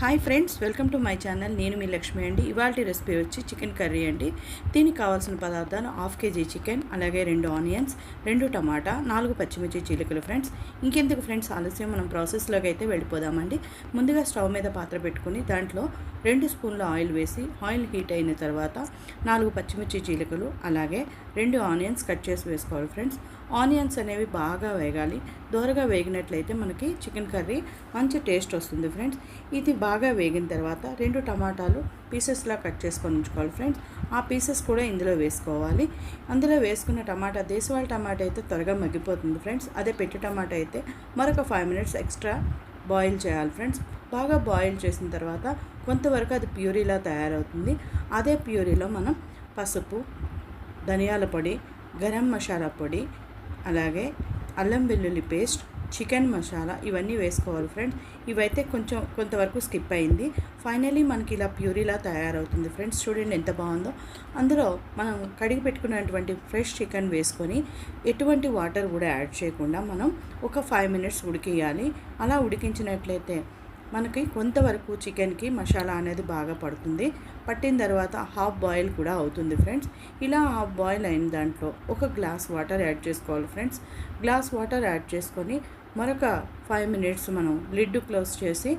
Hi friends welcome to my channel. నేను మీ లక్ష్మి అండి. ఇవాళ రెసిపీ వచ్చి చికెన్ కర్రీ అండి. దీనికి కావాల్సిన పదార్థాలు హాఫ్ కేజీ చికెన్ అలాగే రెండు ఆనియన్స్ రెండు టమాటా నాలుగు పచ్చిమిర్చి చీలికలు ఫ్రెండ్స్. ఇంకెందుకు ఫ్రెండ్స్ ఆలస్యం మనం ప్రాసెస్లోకి అయితే వెళ్ళిపోదామండి. ముందుగా స్టవ్ మీద పాత్ర పెట్టుకుని దాంట్లో రెండు స్పూన్ల ఆయిల్ వేసి ఆయిల్ హీట్ అయిన తర్వాత నాలుగు పచ్చిమిర్చి చీలికలు అలాగే రెండు ఆనియన్స్ కట్ చేసి వేసుకోవాలి ఫ్రెండ్స్. ఆనియన్స్ అనేవి బాగా వేగాలి. దోరగా వేగినట్లయితే మనకి చికెన్ కర్రీ మంచి టేస్ట్ వస్తుంది ఫ్రెండ్స్. ఇది బాగా వేగిన తర్వాత రెండు టమాటాలు పీసెస్లా కట్ చేసుకొని ఉంచుకోవాలి ఫ్రెండ్స్. ఆ పీసెస్ కూడా ఇందులో వేసుకోవాలి. అందులో వేసుకున్న టమాటా దేశవాళ టమాటా అయితే త్వరగా మగ్గిపోతుంది ఫ్రెండ్స్. అదే పెట్టి టమాటా అయితే మరొక ఫైవ్ మినిట్స్ ఎక్స్ట్రా బాయిల్ చేయాలి ఫ్రెండ్స్. బాగా బాయిల్ చేసిన తర్వాత కొంతవరకు అది ప్యూరీలా తయారవుతుంది. అదే ప్యూరీలో మనం పసుపు ధనియాల పొడి గరం మసాలా పొడి అలాగే అల్లం వెల్లుల్లి పేస్ట్ చికెన్ మసాలా ఇవన్నీ వేసుకోవాలి ఫ్రెండ్స్ ఇవైతే కొంచెం కొంతవరకు స్కిప్ అయింది. ఫైనలీ మనకి ఇలా ప్యూరీలా తయారవుతుంది ఫ్రెండ్స్ చూడండి ఎంత బాగుందో. అందులో మనం కడిగి పెట్టుకున్నటువంటి ఫ్రెష్ చికెన్ వేసుకొని ఎటువంటి వాటర్ కూడా యాడ్ చేయకుండా మనం ఒక ఫైవ్ మినిట్స్ ఉడికేయాలి అలా ఉడికించినట్లయితే మనకి కొంతవరకు చికెన్కి మసాలా అనేది బాగా పడుతుంది. పట్టిన తర్వాత హాఫ్ బాయిల్ కూడా అవుతుంది ఫ్రెండ్స్. ఇలా హాఫ్ బాయిల్ అయిన దాంట్లో ఒక గ్లాస్ వాటర్ యాడ్ చేసుకోవాలి ఫ్రెండ్స్. గ్లాస్ వాటర్ యాడ్ చేసుకొని మరొక ఫైవ్ మినిట్స్ మనం లిడ్ క్లోజ్ చేసి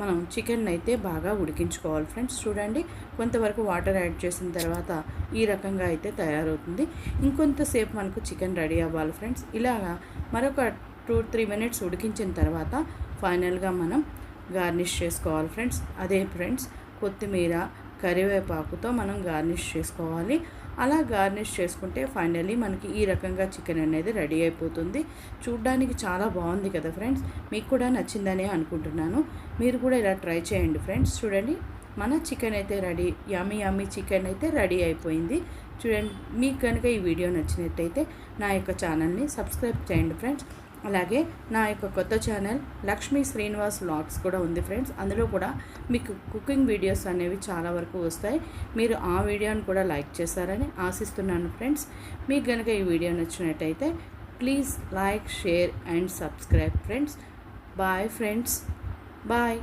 మనం చికెన్ అయితే బాగా ఉడికించుకోవాలి ఫ్రెండ్స్. చూడండి కొంతవరకు వాటర్ యాడ్ చేసిన తర్వాత ఈ రకంగా అయితే తయారవుతుంది. ఇంకొంతసేపు మనకు చికెన్ రెడీ అవ్వాలి ఫ్రెండ్స్. ఇలాగా మరొక టూ త్రీ మినిట్స్ ఉడికించిన తర్వాత ఫైనల్గా మనం గార్నిష్ చేసుకోవాలి ఫ్రెండ్స్. అదే ఫ్రెండ్స్ కొత్తిమీర కరివేపాకుతో మనం గార్నిష్ చేసుకోవాలి. అలా గార్నిష్ చేసుకుంటే ఫైనల్లీ మనకి ఈ రకంగా చికెన్ అనేది రెడీ అయిపోతుంది. చూడ్డానికి చాలా బాగుంది కదా ఫ్రెండ్స్. మీకు కూడా నచ్చిందనే అనుకుంటున్నాను. మీరు కూడా ఇలా ట్రై చేయండి ఫ్రెండ్స్. చూడండి మన చికెన్ అయితే రెడీ యమ్మీ యమ్మీ చికెన్ అయితే రెడీ అయిపోయింది. చూడండి మీకు కనుక ఈ వీడియో నచ్చినట్టయితే నా యొక్క ఛానల్ని సబ్స్క్రైబ్ చేయండి ఫ్రెండ్స్. అలాగే నా యొక్క కొత్త ఛానల్ లక్ష్మీ శ్రీనివాస్ వ్లాగ్స్ కూడా ఉంది ఫ్రెండ్స్. అందులో కూడా మీకు కుకింగ్ వీడియోస్ అనేవి చాలా వరకు వస్తాయి. మీరు ఆ వీడియోని కూడా లైక్ చేస్తారని ఆశిస్తున్నాను ఫ్రెండ్స్. మీకు కనుక ఈ వీడియో నచ్చినట్టయితే please like share and subscribe friends. Bye friends. Bye.